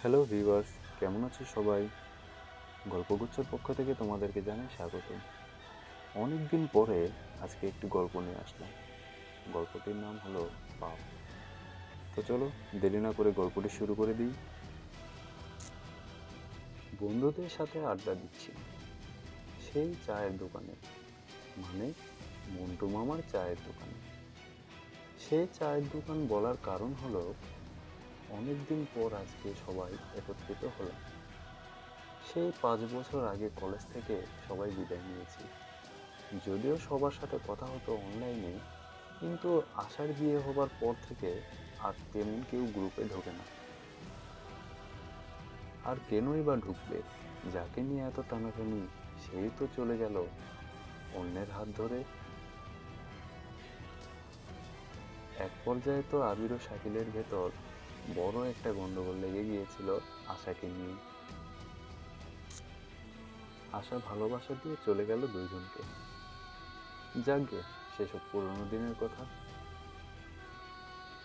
Hello viewers কেমন আছো সবাই? গল্পগুচ্ছর পক্ষ থেকে তোমাদেরকে জানাই স্বাগত। অনেক দিন পরে আজকে একটি গল্প নিয়ে আসলাম। গল্পটির নাম হলো পাপ। তো চলো, দেরি না করে গল্পটি শুরু করে দিই। বন্ধুদের সাথে আড্ডা দিচ্ছি। সেই চায়ের দোকানে। মানে মন্টু মামার চায়ের দোকানে। সেই চায়ের দোকান বলার কারণ হলো অনেকদিন পর আজকে সবাই একত্রিত হলাম। সেই পাঁচ বছর আগে কলেজ থেকে সবাই বিদায় নিয়েছি। যদিও সবার সাথে কথা হতো অনলাইনে, কিন্তু আশার বিয়ে হবার পর থেকে আর তেমন কেউ গ্রুপে ঢোকে না। আর কেনই বা ঢুকবে, যাকে নিয়ে এত টানাটানি, সেই তো চলে গেল অন্যের হাত ধরে। এক পর্যায়ে তো আবির ও শাকিলের ভেতর বড় একটা গন্ডগোল লেগে গিয়েছিল আশাকে নিয়ে। আশা ভালোবাসা দিয়ে চলে গেল দুইজনকে। যাকগে, সেসব পুরোনো দিনের কথা।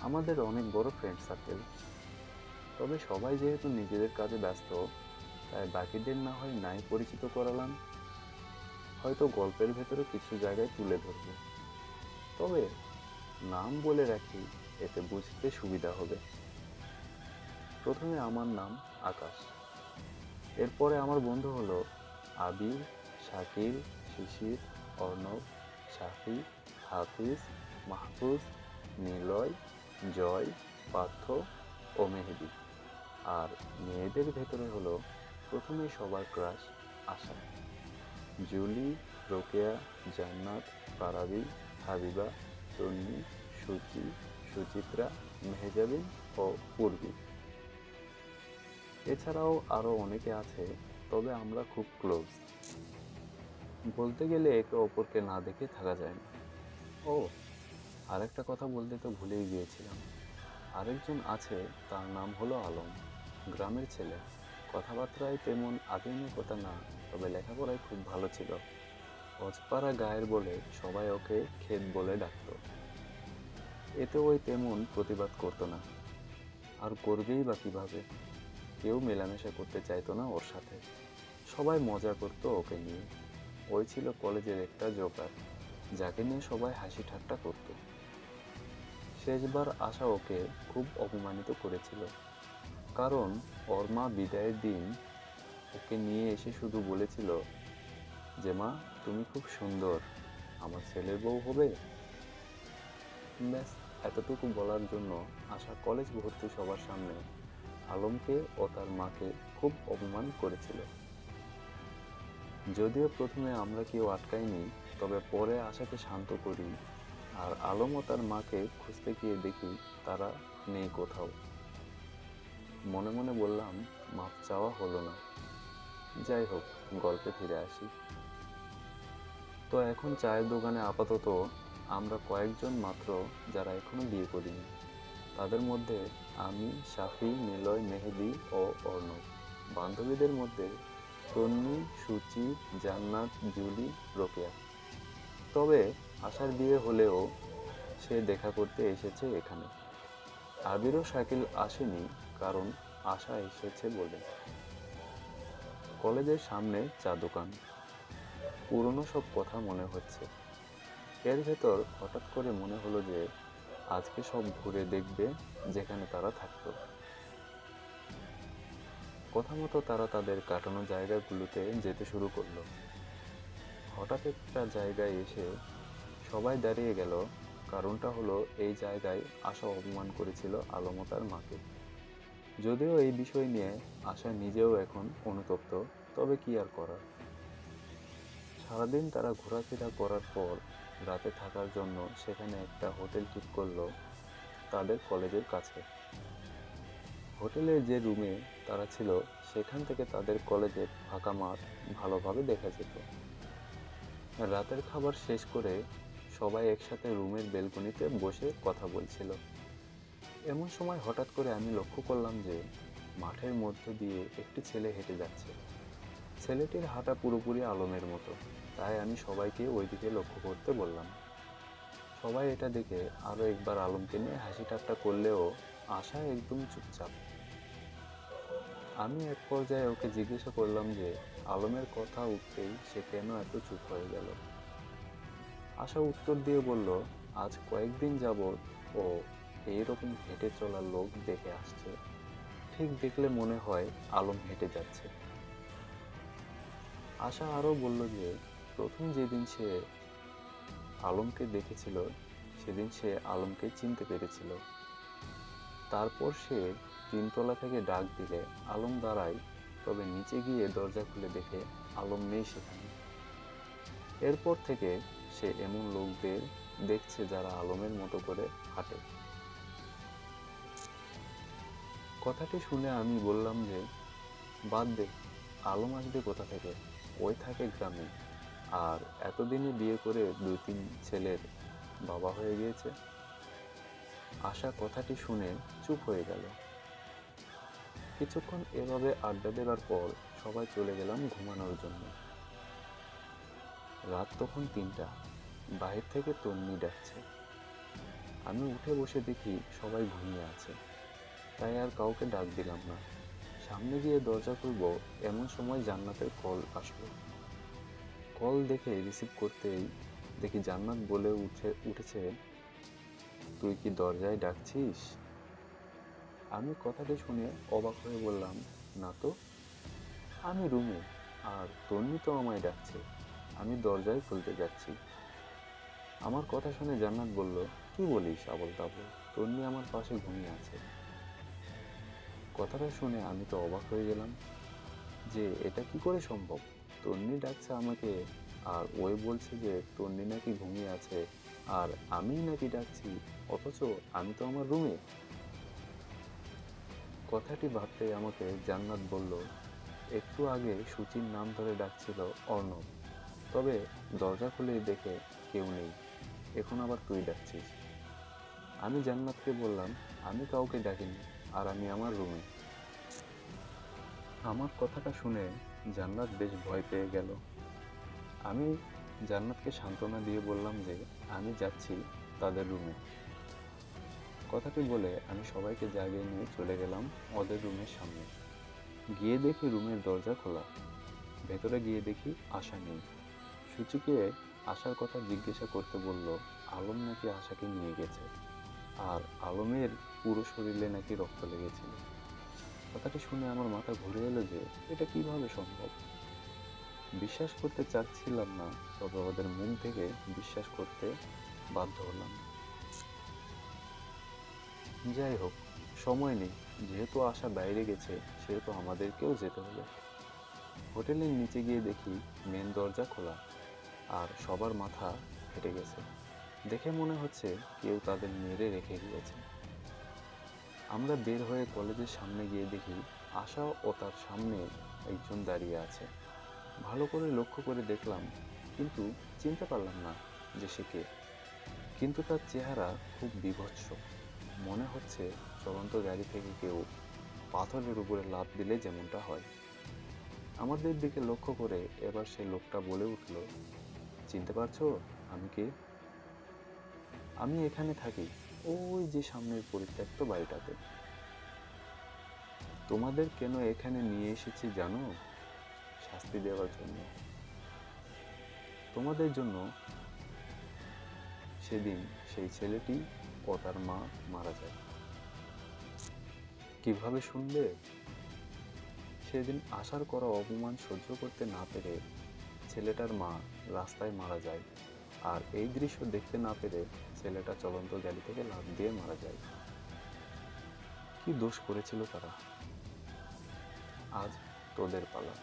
আমাদের অনেক বড় ফ্রেন্ড সার্কেল তবে সবাই যেহেতু নিজেদের কাজে ব্যস্ত, তাই বাকিদের না হয় নাই পরিচিত করালাম। হয়তো গল্পের ভেতরে কিছু জায়গায় তুলে ধরবো। তবে নাম বলে রাখি, এতে বুঝতে সুবিধা হবে। প্রথমে আমার নাম আকাশ। এরপরে আমার বন্ধু হলো আবির, শাকিল, শিশির, অর্ণব, শাফি, হাফিজ, মাহফুজ, নিলয়, জয়, পার্থ ও মেহেদি। আর মেয়েদের ভেতরে হলো প্রথমে সবার ক্রাশ আশা। জুলি, রোকেয়া, জান্নাত পারাবি হাবিবা, তন্নি, সুচি, সুচিত্রা, মেহজাবিন ও পূর্বী এছাড়াও আরও অনেকে আছে, তবে আমরা খুব ক্লোজ বলতে গেলে একে অপরকে না দেখে থাকা যায় না। ও, আরেকটা কথা বলতে তো ভুলেই গিয়েছিলাম। আরেকজন আছে, তার নাম হলো আলম। গ্রামের ছেলে। কথাবার্তায় তেমন আধুনিকতা না, তবে লেখাপড়ায় খুব ভালো ছিল। অজপাড়া গায়ের বলে সবাই ওকে ক্ষেত বলে ডাকতো। এতে ওই তেমন প্রতিবাদ করতো না। আর করবেই বা কীভাবে? কেউ মেলামেশা করতে চাইতো না ওর সাথে। সবাই মজা করতো ওকে নিয়ে। ওই ছিল কলেজের একটা জোকার যাকে নিয়ে সবাই হাসি ঠাট্টা করতো। শেষবার আশা ওকে খুব অপমানিত করেছিল। কারণ ওর মা বিদায়ের দিন ওকে নিয়ে এসে শুধু বলেছিল, যে মা, তুমি খুব সুন্দর, আমার ছেলের বউ হবে। ব্যাস, এতটুকু বলার জন্য আশা কলেজ ভর্তি সবার সামনে আলমকে ও তার মাকে খুব অপমান করেছিল। যদিও প্রথমে আমরা কেউ আটকাইনি, তবে পরে আশাকে শান্ত করি আর আলম ও তার মাকে খুঁজতে গিয়ে দেখি তারা নেই কোথাও। মনে মনে বললাম, মাপ চাওয়া হলো না। যাই হোক, গল্পে ফিরে আসি। তো এখন চায়ের দোকানে আপাতত আমরা কয়েকজন মাত্র যারা এখনও বিয়ে করিনি। তাদের মধ্যে আমি, শাফি, নিলয়, মেহেদি ও অর্ণব। বান্ধবীদের মধ্যে তন্নি সুচি, জান্নাত, জুলি, রোকেয়া। তবে আশার বিয়ে হলেও সে দেখা করতে এসেছে এখানে। আবির ও শাকিল আসেনি কারণ আশা এসেছে বলে। কলেজের সামনে চা দোকান। পুরনো সব কথা মনে হচ্ছে। এর ভেতর হঠাৎ করে মনে হলো যে আজকে সব ঘুরে দেখবে যেখানে তারা থাকতো। কথা মতো তারা তাদের কাটানো জায়গাগুলোতে যেতে শুরু করল। হঠাৎ একটা জায়গায় এসে সবাই দাঁড়িয়ে গেল। কারণটা হলো এই জায়গায় আশা অপমান করেছিল আলমতার মাকে। যদিও এই বিষয় নিয়ে আশা নিজেও এখন অনুতপ্ত, তবে কি আর করার? সারাদিন তারা ঘোরাফেরা করার পর রাতে থাকার জন্য সেখানে একটা হোটেল ঠিক করল তাদের কলেজের কাছে। হোটেলের যে রুমে তারা ছিল, সেখান থেকে তাদের কলেজের ফাঁকা মাঠ ভালোভাবে দেখা যেত। রাতের খাবার শেষ করে সবাই একসাথে রুমের বেলকনিতে বসে কথা বলছিল। এমন সময় হঠাৎ করে আমি লক্ষ্য করলাম যে মাঠের মধ্যে দিয়ে একটি ছেলে হেঁটে যাচ্ছে। ছেলেটির হাঁটা পুরোপুরি আলমের মতো। তাই আমি সবাইকে ওই দিকে লক্ষ্য করতে বললাম। সবাই এটা দেখে আরও একবার আলমকে নিয়ে হাসি ঠাট্টা করলেও আশা একদম চুপচাপ। আমি এক পর্যায়ে ওকে জিজ্ঞাসা করলাম যে, আলমের কথা উঠতেই সে কেন এত চুপ হয়ে গেল? আশা উত্তর দিয়ে বলল, আজ কয়েকদিন যাবৎ ও এইরকম হেঁটে চলা লোক দেখে আসছে। ঠিক দেখলে মনে হয় আলম হেঁটে যাচ্ছে। আশা আরও বলল যে প্রথম যেদিন সে আলমকে দেখেছিল, সেদিন সে আলমকে চিনতে পেরেছিল। তারপর সে তিনতলা থেকে ডাক দিলে আলম দাঁড়ায়, তবে নিচে গিয়ে দরজা খুলে দেখে আলম নেই সেখানে। এরপর থেকে সে এমন লোকদের দেখছে যারা আলমের মতো করে হাঁটে। কথাটি শুনে আমি বললাম যে, বাদ দে, আলম আসবে কোথা থেকে? ওই থাকে গ্রামে? আর এতদিনে বিয়ে করে দুই তিন ছেলের বাবা হয়ে গিয়েছে। আশা কথাটি শুনে চুপ হয়ে গেল। কিছুক্ষণ এভাবে আড্ডা দেবার পর সবাই চলে গেলাম ঘুমানোর জন্য। রাত তখন তিনটা। বাহির থেকে তন্নি ডাকছে। আমি উঠে বসে দেখি সবাই ঘুমিয়ে আছে। তাই আর কাউকে ডাক দিলাম না। সামনে গিয়ে দরজা খুলব, এমন সময় জান্নাতের কল আসলো। কল দেখে রিসিভ করতেই দেখি জান্নাত বলে উঠে, উঠেছে, তুই কি দরজায় ডাকছিস? আমি কথাটি শুনে অবাক হয়ে বললাম, না তো, আমি রুমে, আর তন্নি তো আমায় ডাকছে, আমি দরজায় খুলতে যাচ্ছি। আমার কথা শুনে জান্নাত বলল, কি বলিস আবল তাবল তন্নি আমার পাশে ঘুমিয়ে আছে। কথাটা শুনে আমি তো অবাক হয়ে গেলাম, যে এটা কি করে সম্ভব? তন্নি ডাকছে আমাকে, আর ওই বলছে যে, তন্নি নাকি ঘুমিয়ে আছে, আর আমিই নাকি ডাকছি, অথচ আমি তো আমার রুমে কথাটি ভাবতে আমাকে জান্নাত বলল, একটু আগে সূচির নাম ধরে ডাকছিল অর্ণব, তবে দরজা খুলে দেখে কেউ নেই, এখন আবার তুই ডাকছিস। আমি জান্নাতকে বললাম, আমি কাউকে ডাকিনি, আর আমি আমার রুমে আমার কথাটা শুনে জান্নাত বেশ ভয় পেয়ে গেল। আমি জান্নাতকে সান্ত্বনা দিয়ে বললাম যে, আমি যাচ্ছি তাদের রুমে। কথাটি বলে আমি সবাইকে জাগিয়ে নিয়ে চলে গেলাম ওদের রুমের সামনে। গিয়ে দেখি রুমের দরজা খোলা। ভেতরে গিয়ে দেখি আশা নেই। সূচিকে আশার কথা জিজ্ঞাসা করতে বলল, আলম নাকি আশাকে নিয়ে গেছে? আর আলমের পুরো শরীরে নাকি রক্ত লেগেছিল কথাটি শুনে আমার মাথা ঘুরে এলো যে এটা কীভাবে সম্ভব? বিশ্বাস করতে চাচ্ছিলাম না, তবে ওদের মুখ থেকে বিশ্বাস করতে বাধ্য হলাম। যাই হোক, সময় নেই। যেহেতু আশা বাইরে গেছে, সেহেতু আমাদেরকেও যেতে হবে। হোটেলের নিচে গিয়ে দেখি মেন দরজা খোলা, আর সবার মাথা ফেটে গেছে। দেখে মনে হচ্ছে কেউ তাদের মেরে রেখে গিয়েছে। আমরা বের হয়ে কলেজের সামনে গিয়ে দেখি আশা ও তার সামনে একজন দাঁড়িয়ে আছে। ভালো করে লক্ষ্য করে দেখলাম, কিন্তু চিনতে পারলাম না যে সে কে। কিন্তু তার চেহারা খুব বিভৎস। মনে হচ্ছে চলন্ত গাড়ি থেকে কেউ পাথরের উপরে লাফ দিলে যেমনটা হয়। আমাদের দিকে লক্ষ্য করে এবার সে লোকটা বলে উঠল, চিনতে পারছ আমি কে? আমি এখানে থাকি। ওই যে সামনের পরিত্যক্ত বাড়িটাতে। তোমাদের কেন এখানে নিয়ে এসেছি জানো? শাস্তি দেওয়ার জন্য। তোমাদের জন্য সেদিন সেই ছেলেটি ও তার মা মারা যায়। কীভাবে শুনলে? সেদিন আশার করা অপমান সহ্য করতে না পেরে ছেলেটার মা রাস্তায় মারা যায়। আর এই দৃশ্য দেখতে না পেরে ছেলেটা চলন্ত গাড়ি থেকে লাফ দিয়ে মারা যায়। কি দোষ করেছিল তারা? আজ তোদের পালা।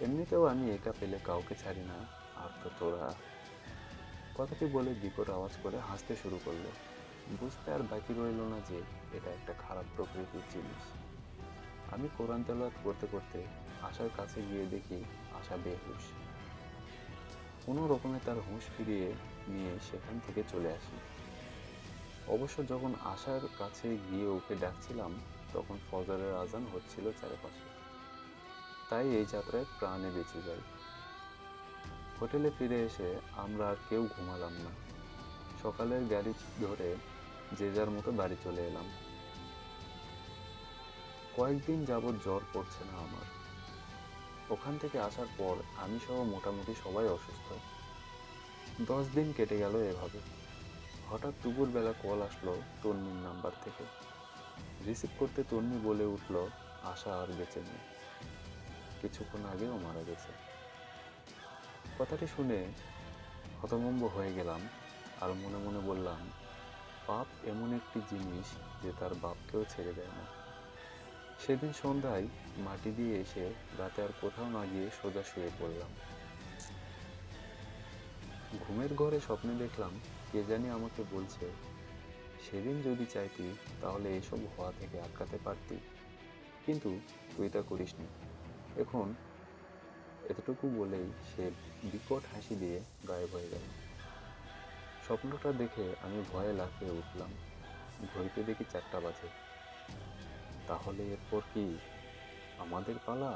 এমনিতেও আমি একা পেলে কাউকে ছাড়ি না, আর তো তোরা। কথাটি বলে বিকট আওয়াজ করে হাসতে শুরু করল। বুঝতে আর বাকি রইল না যে এটা একটা খারাপ প্রকৃতির জিনিস। আমি কোরআন তেলাওয়াত করতে করতে আশার কাছে গিয়ে দেখি আশা বেহুশ। কোনো রকমে তার হুঁশ ফিরিয়ে নিয়ে সেখান থেকে চলে আসি। অবশ্য যখন আশার কাছে গিয়ে ওকে ডাকছিলাম, তখন ফজরের আজান হচ্ছিল চারপাশে। তাই এই যাত্রায় প্রাণে বেঁচে যাই। হোটেলে ফিরে এসে আমরা আর কেউ ঘুমালাম না। সকালের গাড়ি ধরে যে যার মতো বাড়ি চলে এলাম। কয়েকদিন যাবৎ জ্বর পড়ছে না আমার। ওখান থেকে আসার পর আমি সহ মোটামুটি সবাই অসুস্থ। দশ দিন কেটে গেল এভাবে। হঠাৎ দুপুরবেলা কল আসলো তন্মির নাম্বার থেকে। রিসিভ করতে তন্মি বলে উঠল, আশা আর বেঁচে নেই। কিছুক্ষণ আগেও মারা গেছে। কথাটি শুনে হতভম্ব হয়ে গেলাম আর মনে মনে বললাম, পাপ এমন একটি জিনিস যে তার বাপকেও ছেড়ে দেয় না। সেদিন সন্ধ্যায় মাটি দিয়ে এসে রাতে আর কোথাও না গিয়ে সোজা শুয়ে পড়লাম। ঘুমের ঘরে স্বপ্নে দেখলাম, কে জানি আমাকে বলছে, সেদিন যদি চাইতি, তাহলে এসব হওয়া থেকে আটকাতে পারতি। কিন্তু তুই তা করিসনি। এখন এতটুকু বলেই সে বিকট হাসি দিয়ে গায়েব হয়ে গেল। স্বপ্নটা দেখে আমি ভয়ে লাফিয়ে উঠলাম। ঘড়িতে দেখি চারটা বাজে। তাহলে এরপর কি? আমাদের পালা?